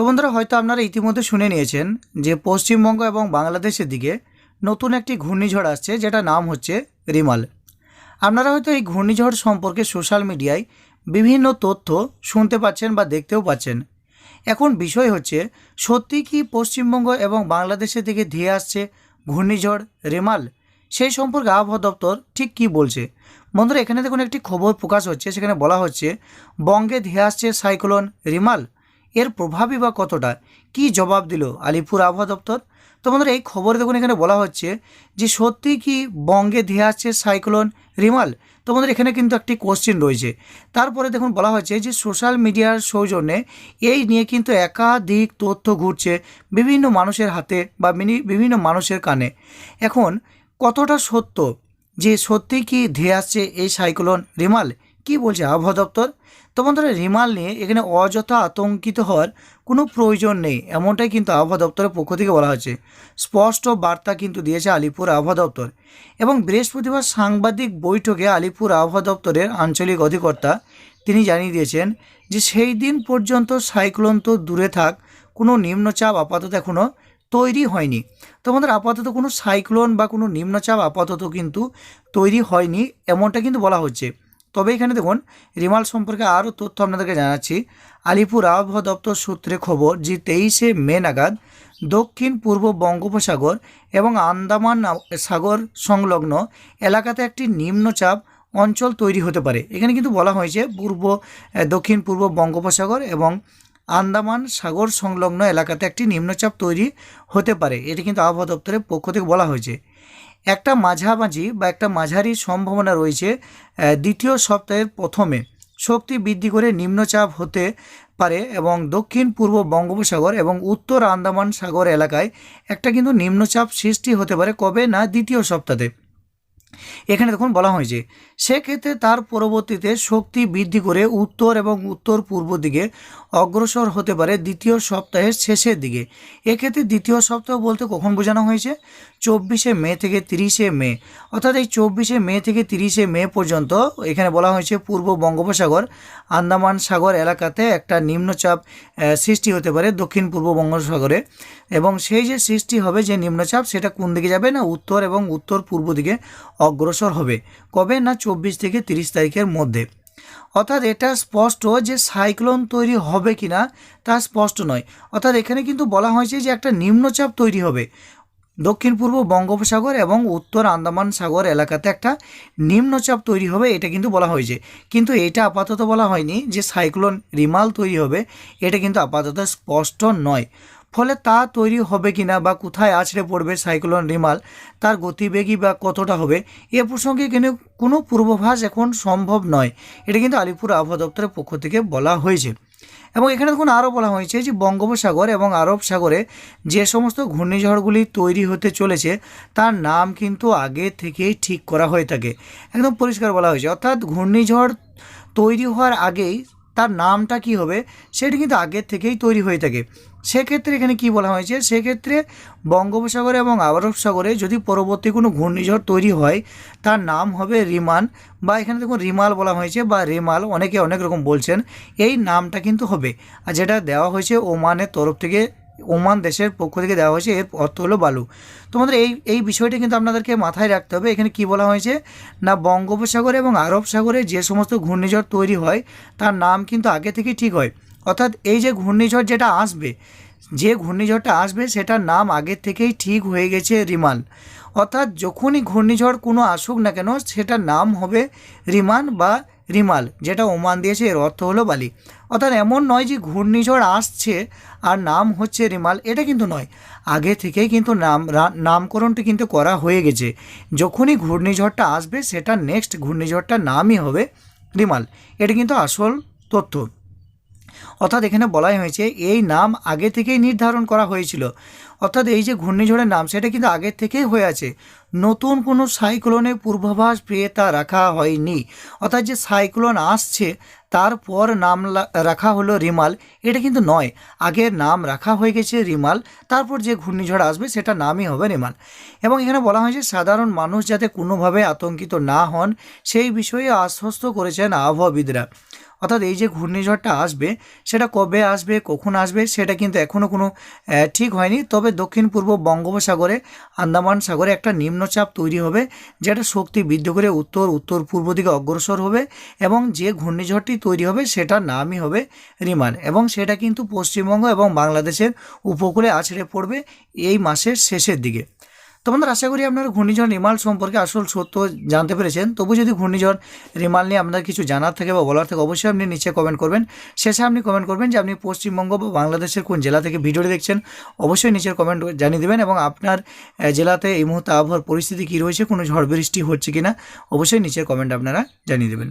তো বন্ধুরা হয়তো আপনারা ইতিমধ্যে শুনে নিয়েছেন যে পশ্চিমবঙ্গ এবং বাংলাদেশের দিকে নতুন একটি ঘূর্ণিঝড় আসছে যেটা নাম হচ্ছে রিমাল। আপনারা হয়তো এই ঘূর্ণিঝড় সম্পর্কে সোশ্যাল মিডিয়ায় বিভিন্ন তথ্য শুনতে পাচ্ছেন বা দেখতেও পাচ্ছেন। এখন বিষয় হচ্ছে, সত্যি কি পশ্চিমবঙ্গ এবং বাংলাদেশের দিকে ধেয়ে আসছে ঘূর্ণিঝড়, রেমাল? সেই সম্পর্কে আবহাওয়া দপ্তর ঠিক কি বলছে? বন্ধুরা, এখানে দেখুন একটি খবর প্রকাশ হচ্ছে, সেখানে বলা হচ্ছে, বঙ্গে ধেয়ে আসছে সাইক্লোন রিমাল। এর প্রভাবই বা কতটা? কি জবাব দিল আলিপুর আবহাওয়া দপ্তর? তো বন্ধুরা, এই খবর দেখুন, এখানে বলা হচ্ছে যে সত্যি কি বঙ্গে ধেয়ে আসছে সাইক্লোন রিমাল? তো বন্ধুরা, এখানে কিন্তু একটি কোশ্চেন রয়েছে। তারপরে দেখুন, বলা হচ্ছে যে সোশ্যাল মিডিয়ার সৌজন্যে এই নিয়ে কিন্তু একাধিক তথ্য ঘুরছে বিভিন্ন মানুষের হাতে বা বিভিন্ন মানুষের কানে। এখন কতটা সত্য যে সত্যি কি ধেয়ে আসছে এই সাইক্লোন রিমাল? কি বলছে আবহাওয়া দপ্তর? তো বন্ধুরা রিমাল নিয়ে এখানে অযথা আতঙ্কিত হওয়ার কোনো প্রয়োজন নেই, এমনটাই কিন্তু আবহাওয়া দপ্তরের পক্ষ থেকে বলা হচ্ছে স্পষ্ট বার্তা কিন্তু দিয়েছে আলিপুর আবহাওয়া দপ্তর। এবং বৃহস্পতিবার সাংবাদিক বৈঠকে আলিপুর আবহাওয়া দপ্তরের আঞ্চলিক অধিকর্তা তিনি জানিয়ে দিয়েছেন যে সেই দিন পর্যন্ত সাইক্লোন তো দূরে থাক, কোনো নিম্নচাপ আপাতত এখনও তৈরি হয়নি। তো আমাদের আপাতত কোনো সাইক্লোন বা কোনো নিম্নচাপ আপাতত কিন্তু তৈরি হয়নি, এমনটা কিন্তু বলা হচ্ছে। তবে এখানে দেখুন, রিমাল সম্পর্কে আরও তথ্য আপনাদেরকে জানাচ্ছি। আলিপুর আবহাওয়া দপ্তর সূত্রে খবর যে তেইশে মে নাগাদ দক্ষিণ পূর্ব বঙ্গোপসাগর এবং আন্দামান সাগর সংলগ্ন এলাকাতে একটি নিম্নচাপ অঞ্চল তৈরি হতে পারে। এখানে কিন্তু বলা হয়েছে পূর্ব দক্ষিণ পূর্ব বঙ্গোপসাগর এবং আন্দামান সাগর সংলগ্ন এলাকাতে একটি নিম্নচাপ তৈরি হতে পারে। এটি কিন্তু আবহাওয়া দপ্তরের পক্ষ থেকে বলা হয়েছে। একটা মাঝামাঝি বা একটা মাঝারি সম্ভাবনা রয়েছে দ্বিতীয় সপ্তাহের প্রথমে। শক্তি বৃদ্ধি করে নিম্নচাপ হতে পারে এবং দক্ষিণ পূর্ব বঙ্গোপসাগর এবং উত্তর আন্দামান সাগর এলাকায় একটা কিন্তু নিম্নচাপ সৃষ্টি হতে পারে কবে না দ্বিতীয় সপ্তাহে এখানে দেখুন বলা হয়েছে সেক্ষেত্রে তার পরবর্তীতে শক্তি বৃদ্ধি করে উত্তর এবং উত্তর পূর্ব দিকে অগ্রসর হতে পারে দ্বিতীয় সপ্তাহের শেষের দিকে। এক্ষেত্রে দ্বিতীয় সপ্তাহ বলতে কখন বোঝানো হয়েছে? চব্বিশে মে থেকে তিরিশে মে। অর্থাৎ এই চব্বিশে মে থেকে তিরিশে মে পর্যন্ত এখানে বলা হয়েছে পূর্ব বঙ্গোপসাগর, আন্দামান সাগর এলাকাতে একটা নিম্নচাপ সৃষ্টি হতে পারে দক্ষিণ পূর্ব বঙ্গোপসাগরে। এবং সেই যে সৃষ্টি হবে যে নিম্নচাপ, সেটা কোন দিকে যাবে না? উত্তর এবং উত্তর পূর্ব দিকে অগ্রসর হবে, কবে না চব্বিশ থেকে তিরিশ তারিখের মধ্যে। অর্থাৎ এটা স্পষ্ট যে সাইক্লোন তৈরি হবে কি না তা স্পষ্ট নয়। অর্থাৎ এখানে কিন্তু বলা হয়েছে যে একটা নিম্নচাপ তৈরি হবে। দক্ষিণ পূর্ব বঙ্গোপসাগর এবং উত্তর আন্দামান সাগর এলাকাতে একটা নিম্নচাপ তৈরি হবে, এটা কিন্তু বলা হয়েছে। কিন্তু এটা আপাতত বলা হয়নি যে সাইক্লোন রিমাল তৈরি হবে, এটা কিন্তু আপাতত স্পষ্ট নয়। ফলে তা তৈরি হবে কিনা বা কোথায় আছড়ে পড়বে সাইক্লোন রিমাল, তার গতিবেগী বা কতটা হবে, এ প্রসঙ্গে কিন্তু কোনো পূর্বাভাস এখন সম্ভব নয়। এটা কিন্তু আলিপুর আবহাওয়া দপ্তরের পক্ষ থেকে বলা হয়েছে। এবং এখানে দেখুন আরও বলা হয়েছে যে বঙ্গোপসাগর এবং আরব সাগরে যে সমস্ত ঘূর্ণিঝড়গুলি তৈরি হতে চলেছে, তার নাম কিন্তু আগে থেকেই ঠিক করা হয়ে থাকে। একদম পরিষ্কার বলা হয়েছে। অর্থাৎ ঘূর্ণিঝড় তৈরি হওয়ার আগেই তার নামটা কি হবে সেটা কিন্তু আগের থেকেই তৈরি হয়ে থাকে। সেক্ষেত্রে এখানে কি বলা হয়েছে? সেক্ষেত্রে বঙ্গোপসাগরে এবং আরব সাগরে যদি পরবর্তী কোনো ঘূর্ণিঝড় তৈরি হয়, তার নাম হবে রিমান বা এখানে দেখুন রিমাল বলা হয়েছে বা রেমাল অনেকে অনেক রকম বলছেন, এই নামটা কিন্তু হবে। আর যেটা দেওয়া হয়েছে ওমানের তরফ থেকে ওমান দেশের পক্ষ থেকে দেওয়া হয়েছে, এর অর্থ হলো বালু। তোমাদের এই এই বিষয়টা কিন্তু আপনাদেরকে মাথায় রাখতে হবে। এখানে কি বলা হয়েছে? না, বঙ্গোপসাগর এবং আরব সাগরে যে সমস্ত ঘূর্ণিঝড় তৈরি হয়, তার নাম কিন্তু আগে থেকেই ঠিক হয়। অর্থাৎ এই যে ঘূর্ণিঝড় যেটা আসবে, যে ঘূর্ণিঝড়টা আসবে, সেটার নাম আগের থেকেই ঠিক হয়ে গেছে রিমাল অর্থাৎ যখনই ঘূর্ণিঝড় কোনো আসুক না কেন, সেটার নাম হবে রিমান বা রিমাল, যেটা ওমান দিয়েছে, এর অর্থ হলো বালি। অর্থাৎ এমন নয় যে ঘূর্ণিঝড় আসছে আর নাম হচ্ছে রিমাল, এটা কিন্তু নয়। আগে থেকেই কিন্তু নাম নামকরণটি কিন্তু করা হয়ে গেছে। যখনই ঘূর্ণিঝড়টা আসবে, সেটা নেক্সট ঘূর্ণিঝড়টার নামই হবে রিমাল। এটা কিন্তু আসল তথ্য। অর্থাৎ এখানে বলাই হয়েছে, এই নাম আগে থেকেই নির্ধারণ করা হয়েছিল। অর্থাৎ এই যে ঘূর্ণিঝড়ের নাম, সেটা কিন্তু আগের থেকেই হয়ে আছে। নতুন কোনো সাইক্লোনের পূর্বাভাস পেয়ে তা রাখা হয়নি। অর্থাৎ যে সাইক্লোন আসছে, তারপর নাম রাখা হলো রিমাল। এটা কিন্তু নয়। আগের নাম রাখা হয়ে গেছে রিমাল, তারপর যে ঘূর্ণিঝড় আসবে, সেটা নামই হবে রিমাল। এবং এখানে বলা হয়েছে, সাধারণ মানুষ যাতে কোনোভাবে আতঙ্কিত না হন, সেই বিষয়ে আশ্বস্ত করেছেন আবহাওয়াবিদরা। অর্থাৎ এই যে ঘূর্ণিঝড়টা আসবে, সেটা কবে আসবে, কখন আসবে, সেটা কিন্তু এখনও কোনো ঠিক হয়নি। তবে দক্ষিণ পূর্ব বঙ্গোপসাগরে, আন্দামান সাগরে একটা নিম্নচাপ তৈরি হবে, যেটা শক্তি বৃদ্ধি করে উত্তর উত্তর পূর্ব দিকে অগ্রসর হবে এবং যে ঘূর্ণিঝড়টি তৈরি হবে, সেটার নামই হবে রিমান। এবং সেটা কিন্তু পশ্চিমবঙ্গ এবং বাংলাদেশের উপকূলে আছড়ে পড়বে এই মাসের শেষের দিকে। তো বন্ধুরা আশা করি আপনারা ঘূর্ণিঝড় রিমাল সম্পর্কে আসল সত্য জানতে পেরেছেন। তবু যদি ঘূর্ণিঝড় রিমাল নিয়ে আপনার কিছু জানার থাকে বা বলার থাকে, অবশ্যই আপনি নিচে কমেন্ট করবেন। শেষে আপনি কমেন্ট করবেন যে আপনি পশ্চিমবঙ্গ বা বাংলাদেশের কোন জেলা থেকে ভিডিওটি দেখছেন। অবশ্যই নিচের কমেন্ট জানিয়ে দেবেন এবং আপনার জেলাতে এই মুহূর্তে আবহাওয়ার পরিস্থিতি কী রয়েছে, কোনো ঝড় বৃষ্টি হচ্ছে কি না অবশ্যই নিচের কমেন্ট আপনারা জানিয়ে দেবেন।